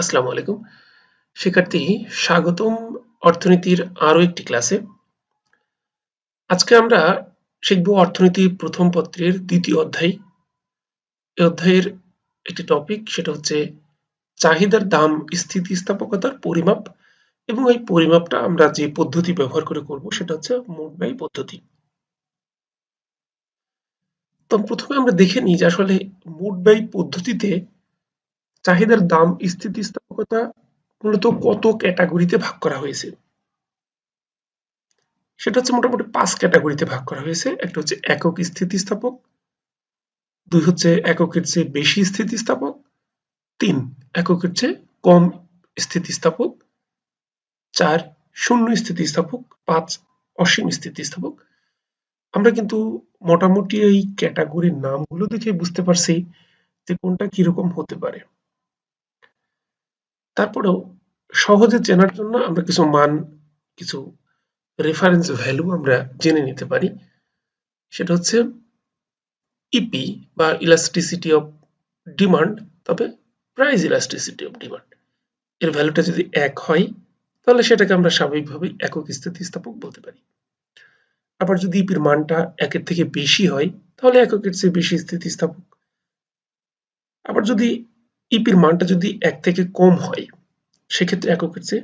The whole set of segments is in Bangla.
আসসালামু আলাইকুম। শিক্ষার্থী, স্বাগতম অর্থনীতির আরও একটি ক্লাসে। আজকে আমরা শিখব অর্থনীতি প্রথম পত্রের দ্বিতীয় অধ্যায়। এই অধ্যায়ের একটি টপিক সেটা হচ্ছে চাহিদার দাম, স্থিতিস্থাপকতার পরিমাপ এবং এই পরিমাপটা আমরা যে পদ্ধতি ব্যবহার করে করব, সেটা হচ্ছে মোট ব্যয় পদ্ধতি। তো প্রথমে আমরা দেখে নিই যে আসলে মোট ব্যয় পদ্ধতিতে চাহিদার দাম, স্থিতিস্থাপকতা মূলত কত ক্যাটাগরিতে ভাগ করা হয়েছে? সেটা হচ্ছে মোটামুটি পাঁচ ক্যাটাগরিতে ভাগ করা হয়েছে। একটা হচ্ছে একক স্থিতিস্থাপক, দুই হচ্ছে এককের চেয়ে বেশি স্থিতিস্থাপক, তিন এককের চেয়ে কম স্থিতিস্থাপক, চার শূন্য স্থিতিস্থাপক, পাঁচ অসীম স্থিতিস্থাপক। আমরা কিন্তু মোটামুটি এই ক্যাটাগরির নামগুলো দেখে বুঝতে পারছি যে কোনটা কীরকম হতে পারে। তারপরেও সহজে চেনার জন্য আমরা কিছু মান, কিছু রেফারেন্স ভ্যালু আমরা জেনে নিতে পারি। সেটা হচ্ছে ইপি e বা ইলাস্টিসিটি অফ ডিমান্ড তবে প্রাইস ইলাস্টিসিটি অফ ডিমান্ড এর ভ্যালুটা যদি এক হয়, তাহলে সেটাকে আমরা স্বাভাবিকভাবে একক স্থিতিস্থাপক বলতে পারি। আবার যদি ইপির e মানটা একের থেকে বেশি হয়, তাহলে এককের চেয়ে বেশি স্থিতিস্থাপক আবার যদি ইপির e মানটা যদি এক থেকে কম হয়, সেক্ষেত্রে এককের চেয়ে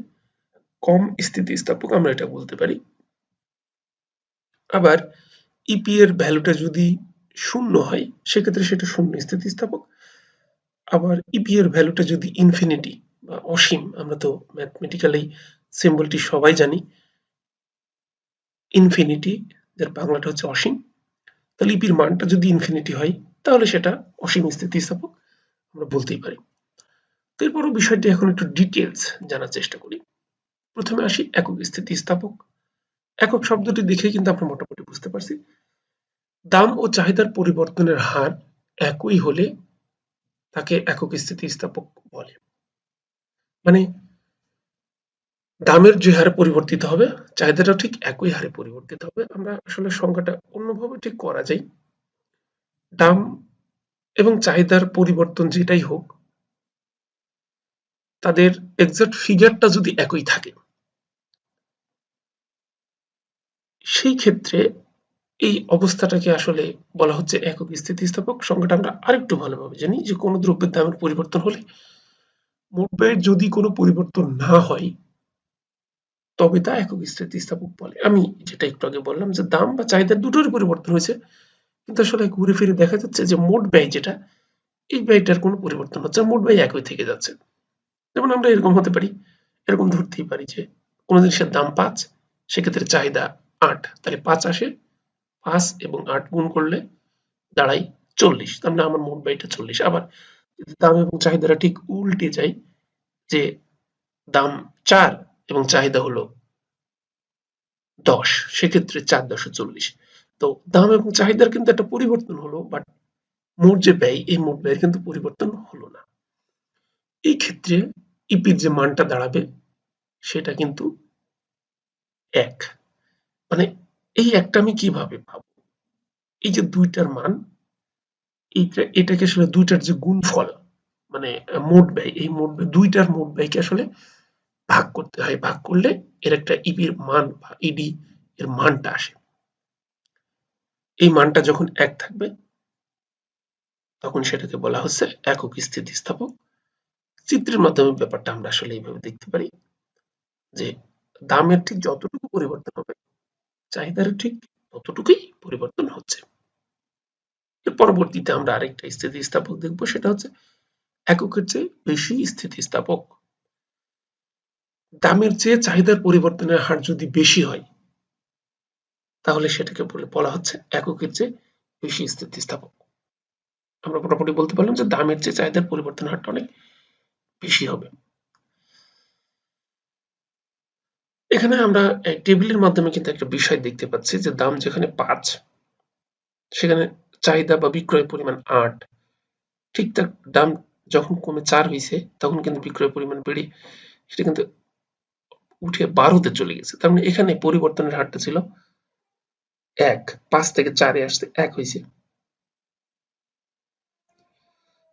কম স্থিতিস্থাপক, আমরা এটা বলতে পারি। আবার ইপি এর ভ্যালুটা যদি শূন্য হয়, সেক্ষেত্রে সেটা শূন্য স্থিতিস্থাপক। আবার ইপি এর ভ্যালুটা যদি ইনফিনিটি বা অসীম, আমরা তো ম্যাথমেটিক্যালি সিম্বলটি সবাই জানি ইনফিনিটি যার বাংলাটা হচ্ছে অসীম, তাহলে ইপির মানটা যদি ইনফিনিটি হয়, তাহলে সেটা অসীম স্থিতিস্থাপক। আমরা বলতেই পারি। এরপরও বিষয়টি এখন একটু ডিটেলস জানার চেষ্টা করি। প্রথমে আসি একক স্থিতিস্থাপক। একক শব্দটি দেখে কিন্তু আমরা মোটামুটি বুঝতে পারছি। দাম ও চাহিদার পরিবর্তনের হার একই হলে তাকে একক স্থিতিস্থাপক বলে। মানে দামের যে হারে পরিবর্তিত হবে, চাহিদাটাও ঠিক একই হারে পরিবর্তিত হবে। আমরা আসলে সংখ্যাটা অন্যভাবে ঠিক করা যায়। দাম এবং চাহিদার পরিবর্তন যেটাই হোক, তাদের এক্সাক্ট ফিগারটা যদি একই থাকে, সেই ক্ষেত্রে এই অবস্থাটাকে আসলে বলা হচ্ছে একক স্থিতিস্থাপক। সংখ্যাটা আমরা আরেকটু ভালোভাবে জানি যে কোনো দ্রব্যের দামের পরিবর্তন হলে মোট ব্যয়ের যদি কোনো পরিবর্তন না হয়, তবে তা একক স্থিতিস্থাপক বলে। আমি যেটা একটু আগে বললাম যে দাম বা চাহিদা দুটোর পরিবর্তন হয়েছে। কিন্তু আসলে ঘুরে ফিরে দেখা যাচ্ছে যে মোট ব্যয় যেটা, এই ব্যয়টার কোনো পরিবর্তন হচ্ছে মোট ব্যয় একই থেকে যাচ্ছে। যেমন আমরা এরকম হতে পারি, এরকম ধরতেই পারি যে কোনো জিনিসের দাম পাঁচ, সেক্ষেত্রে চাহিদা আট, তাহলে পাঁচ আসে, পাঁচ এবং আট গুণ করলে দাঁড়াই চল্লিশ, তার মানে আমার মোট ব্যয়টা চল্লিশ। আবার দাম এবং চাহিদাটা ঠিক উল্টে যায় যে দাম চার এবং চাহিদা হলো দশ, সেক্ষেত্রে চার দশে চল্লিশ। তো দাম এবং চাহিদার কিন্তু একটা পরিবর্তন হলো বাট মোট যে ব্যয়, এই মোট ব্যয়ের কিন্তু পরিবর্তন হলো না। এই ক্ষেত্রে ইপির যে মানটা দাঁড়াবে, সেটা কিন্তু এক। মানে এই একটা আমি কীভাবে পাবো এই যে দুইটার মান এটাকে আসলে দুইটার যে গুণফল মানে মোট ব্যয়, এই মোট ব্যয়, দুইটার মোট ব্যয়কে আসলে ভাগ করতে হয়। ভাগ করলে এর একটা ইপির মান বা ইডি এর মানটা আসে। এই মানটা যখন এক থাকবে, তখন সেটাকে বলা হচ্ছে একক স্থিতিস্থাপক। চিত্রের মাধ্যমে ব্যাপারটা আমরা আসলে এইভাবে দেখতে পারি যে দামের ঠিক যতটুকু পরিবর্তন হবে চাহিদার ঠিক ততটুকুই পরিবর্তন হচ্ছে। এর পরবর্তীতে আমরা আরেকটা স্থিতিস্থাপক দেখব, সেটা হচ্ছে এককের চেয়ে বেশি স্থিতিস্থাপক। দামের চেয়ে চাহিদার পরিবর্তনের হার যদি বেশি হয় তাহলে সেটাকে বলে, বলা হচ্ছে এককের চেয়ে বেশি স্থিতিস্থাপক। আমরা মোটামুটি বলতে পারলাম যে দামের চেয়ে চাহিদার পরিবর্তন হারটা অনেক বেশি হবে। এখানে আমরা টেবিলের মাধ্যমে কিন্তু একটা বিষয় দেখতে পাচ্ছি যে দাম যেখানে পাঁচ, সেখানে চাহিদা বা বিক্রয় পরিমাণ আট, ঠিক তার দাম যখন কমে চার হয়েছে তখন কিন্তু বিক্রয় পরিমাণ বেড়ে সেটা কিন্তু উঠে বারোতে চলে গেছে। তার মানে এখানে পরিবর্তনের হারটা ছিল এক, পাঁচ থেকে চারে আসতে এক হয়েছে।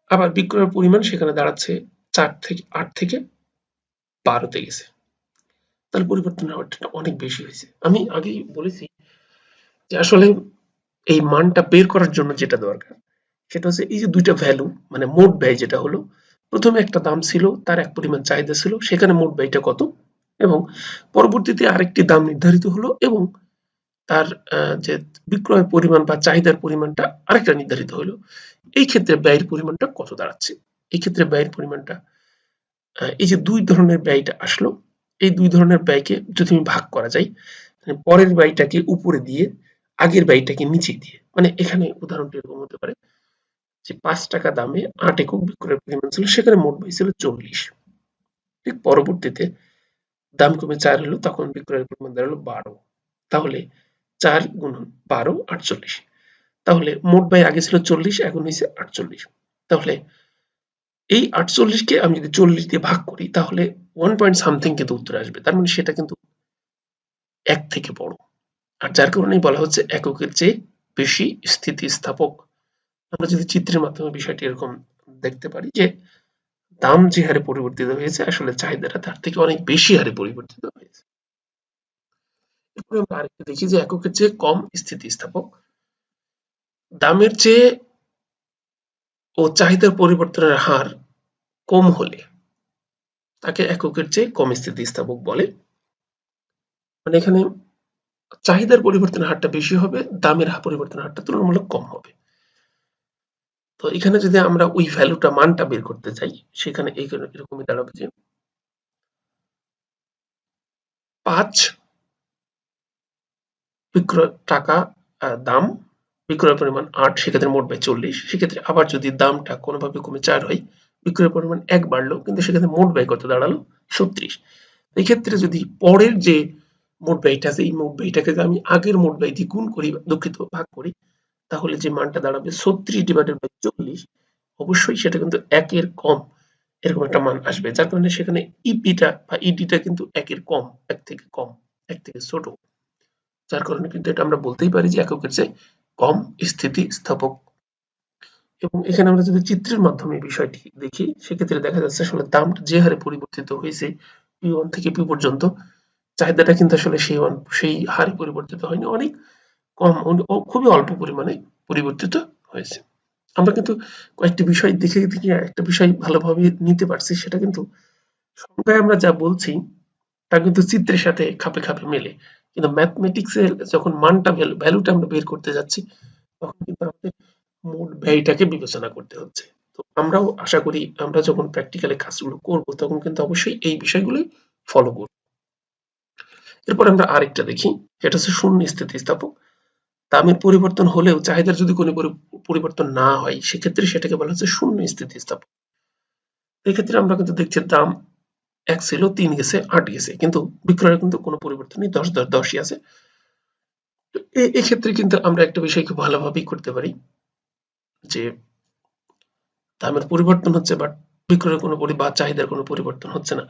আবার বিক্রয়ের পরিমাণ সেখানে দাঁড়াচ্ছে চার থেকে আট থেকে বারোতে গেছে। তাহলে পরিবর্তনের হারটা অনেক বেশি হয়েছে। আমি আগেই বলেছি যে আসলে এই মানটা বের করার জন্য যেটা দরকার, সেটা হচ্ছে এই যে দুইটা ভ্যালু মানে মোট ব্যয় যেটা হলো, প্রথমে একটা দাম ছিল, তার এক পরিমাণ চাহিদা ছিল, সেখানে মোট ব্যয়টা কত? এবং পরবর্তীতে আরেকটি দাম নির্ধারিত হলো এবং তার যে বিক্রয় পরিমাণ বা চাহিদার পরিমাণটা আরেকটা নির্ধারিত হলো। এই ক্ষেত্রে ব্যয়ের পরিমাণটা কত দাঁড়াচ্ছে? এই ক্ষেত্রে ব্যয়ের পরিমাণটা এই যে দুই ধরনের ব্যয়টা আসলো, এই দুই ধরনের ব্যয়কে যদি আমি ভাগ করা মানে পরের ব্যয়টাকে উপরে দিয়ে আগের ব্যয়টাকে নিচে দিয়ে মানে এখানে উদাহরণটি এরকম হতে পারে, যে পাঁচ টাকা দামে আট একক বিক্রয়ের পরিমাণ ছিল, সেখানে মোট ব্যয় ছিল চল্লিশ। ঠিক পরবর্তীতে দাম কমে চার হলো, তখন বিক্রয়ের পরিমাণ দাঁড়াল বারো। তাহলে চার গুণ বারো, আটচল্লিশ। তাহলে মোট ব্যয় আগে ছিল চল্লিশ, এখন হয়েছে আটচল্লিশ। তাহলে এই আটচল্লিশকে আমি যদি চল্লিশ দিয়ে ভাগ করি, তাহলে ওয়ান পয়েন্ট সামথিং কিন্তু উত্তর আসবে। তার মানে সেটা কিন্তু এক থেকে বড়। আর যার কারণেই বলা হচ্ছে এককের চেয়ে বেশি স্থিতিস্থাপক। আমরা যদি চিত্রের মাধ্যমে বিষয়টি এরকম দেখতে পারি যে দাম যে হারে পরিবর্তিত হয়েছে, আসলে চাহিদাটা তার থেকে অনেক বেশি হারে পরিবর্তিত হয়েছে। আমরা আরেকটা দেখি যে এককের চেয়ে কম স্থিতিস্থাপক। দামের চেয়ে ও চাহিদার পরিবর্তনের হার কম হলে তাকে এককের চেয়ে কম স্থিতিস্থাপক বলে। মানে এখানে চাহিদার পরিবর্তনের হারটা বেশি হবে, দামের পরিবর্তনের হারটা তুলনামূলক কম হবে। তো এখানে যদি আমরা ওই ভ্যালুটা মানটা বের করতে চাই, সেখানে এরকমই দাঁড়াবে যে পাঁচ বিক্রয় টাকা দাম, বিক্রয় পরিমাণ আট, সেক্ষেত্রে মোট ব্যয় চল্লিশ। সেক্ষেত্রে আবার যদি দামটা কোনোভাবে কমে চার হয়, বিক্রয় পরিমাণ এক বাড়লো, কিন্তু সেক্ষেত্রে মোট ব্যয় কত দাঁড়াল? ছত্রিশ। এক্ষেত্রে যদি পরের যে মোট ব্যয়টা আছে, এই মোট ব্যয়টাকে আমি আগের মোট ব্যয় দিয়ে গুণ করি দুঃখিত ভাগ করি, তাহলে যে মানটা দাঁড়াবে ছত্রিশ ডিভাইডেড বাই চল্লিশ, অবশ্যই সেটা কিন্তু একের কম এরকম একটা মান আসবে। যার কারণে সেখানে ইপিটা বা ইডিটা কিন্তু একের কম, এক থেকে কম, এক থেকে ছোট। যার কারণে কিন্তু এটা আমরা বলতেই পারি যে এককের চেয়ে কম স্থিতিস্থাপক এবং এখানে আমরা যদি চিত্রের মাধ্যমে বিষয়টি দেখি, সেক্ষেত্রে দেখা যাচ্ছে আসলে দামটা যে হারে পরিবর্তিত হয়েছে পি ওয়ান থেকে পি পর্যন্ত, চাহিদাটা কিন্তু আসলে সেই ওয়ান, সেই হারে পরিবর্তিত হয়নি, অনেক কম খুবই অল্প পরিমাণে পরিবর্তিত হয়েছে। আমরা কিন্তু কয়েকটি বিষয় দেখে দেখে একটা বিষয় ভালোভাবে নিতে পারছি, সেটা কিন্তু সংখ্যায় আমরা যা বলছি, তা কিন্তু চিত্রের সাথে খাপে খাপে মেলে। কিন্তু ম্যাথমেটিক্সের যখন মানটা ভ্যালুটা আমরা বের করতে যাচ্ছি, তখন কিন্তু আমাদের মোট ব্যয়টাকে বিবেচনা করতে হচ্ছে। তো আমরাও আশা করি আমরা যখন প্র্যাকটিক্যালি কাজগুলো করব, তখন কিন্তু অবশ্যই এই বিষয়গুলোই ফলো করব। এরপর আমরা আরেকটা দেখি, সেটা হচ্ছে শূন্য স্থিতিস্থাপক। দামের পরিবর্তন হলেও চাহিদার যদি কোনো পরিবর্তন না হয়, সেক্ষেত্রে সেটাকে বলা হচ্ছে শূন্য স্থিতিস্থাপক। এক্ষেত্রে আমরা কিন্তু দেখছি দাম এক ছিল তিন গেছে, আট গেছে। কিন্তু বিক্রয়ের কিন্তু কোনো পরিবর্তন নেই, দশ দশ, দশই আছে। এক্ষেত্রে কিন্তু আমরা একটা বিষয় খুব ভালোভাবেই করতে পারি যে, দামের পরিবর্তন হচ্ছে বাট বিক্রয়ের কোনো বা চাহিদার কোনো পরিবর্তন হচ্ছে না।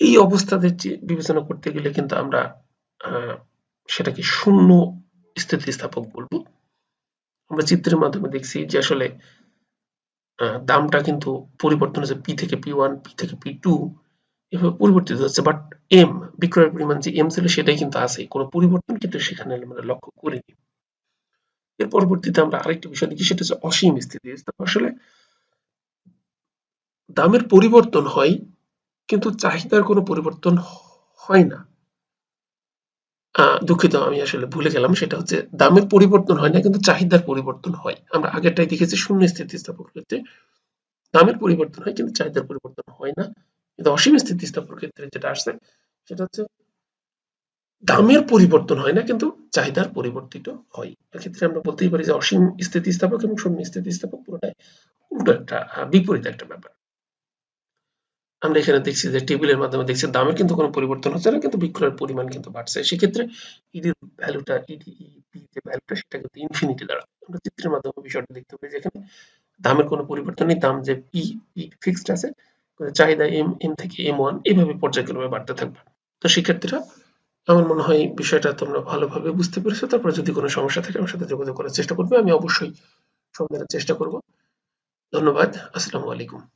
এই অবস্থাতে বিবেচনা করতে গেলে কিন্তু আমরা সেটাকে শূন্য স্থিতিস্থাপক বলব। আমরা চিত্রের মাধ্যমে দেখছি যে আসলে দামটা কিন্তু পরিবর্তন হচ্ছে পি থেকে পি ওয়ান পি থেকে পি টু এভাবে পরিবর্তিত হচ্ছে বাট এম বিক্রয়ের পরিমাণ যে এম ছিল সেটাই কিন্তু আছে, কোনো পরিবর্তন কিন্তু সেখানে আমরা লক্ষ্য করিনি। এর পরবর্তীতে আমরা আরেকটি বিষয় দেখি, সেটা হচ্ছে অসীম স্থিতি। আসলে দামের পরিবর্তন হয়, কিন্তু চাহিদার কোনো পরিবর্তন হয় না। দুঃখিত, আমি আসলে ভুলে গেলাম, সেটা হচ্ছে দামের পরিবর্তন হয় না, কিন্তু চাহিদার পরিবর্তন হয়। আমরা আগেরটাই দেখেছি, শূন্য স্থিতিস্থাপক ক্ষেত্রে দামের পরিবর্তন হয়, কিন্তু চাহিদার পরিবর্তন হয় না। কিন্তু অসীম স্থিতিস্থাপক ক্ষেত্রে যেটা আসছে, সেটা হচ্ছে দামের পরিবর্তন হয় না, কিন্তু চাহিদার পরিবর্তিত হয়। এক্ষেত্রে আমরা বলতেই পারি যে অসীম স্থিতিস্থাপক এবং শূন্য স্থিতিস্থাপক পুরোটাই উল্টো একটা বিপরীত একটা ব্যাপার। আমরা এখানে দেখছি যে টেবিলের মাধ্যমে দেখছি দামের কিন্তু কোনো পরিবর্তন হচ্ছে না, কিন্তু বিক্রয়ের পরিমাণ কিন্তু বাড়ছে। সেক্ষেত্রে ইডির ভ্যালুটা ইডি যে ভ্যালুটা সেটা কিন্তু ইনফিনিটি দ্বারা। আমরা চিত্রের মাধ্যমে বিষয়টা দেখতে পাই যেখানে দামের কোনো পরিবর্তন নেই, দাম যে পি ফিক্সড আছে চাহিদা এম এম থেকে এম ওয়ান এইভাবে পর্যায়ক্রমে বাড়তে থাকবে। তো শিক্ষার্থীরা, আমার মনে হয় বিষয়টা তোমরা ভালোভাবে বুঝতে পেরেছ। তারপরে যদি কোনো সমস্যা থাকে, আমার সাথে যোগাযোগ করার চেষ্টা করবে। আমি অবশ্যই সমাধানের চেষ্টা করব। ধন্যবাদ। আসসালামু আলাইকুম।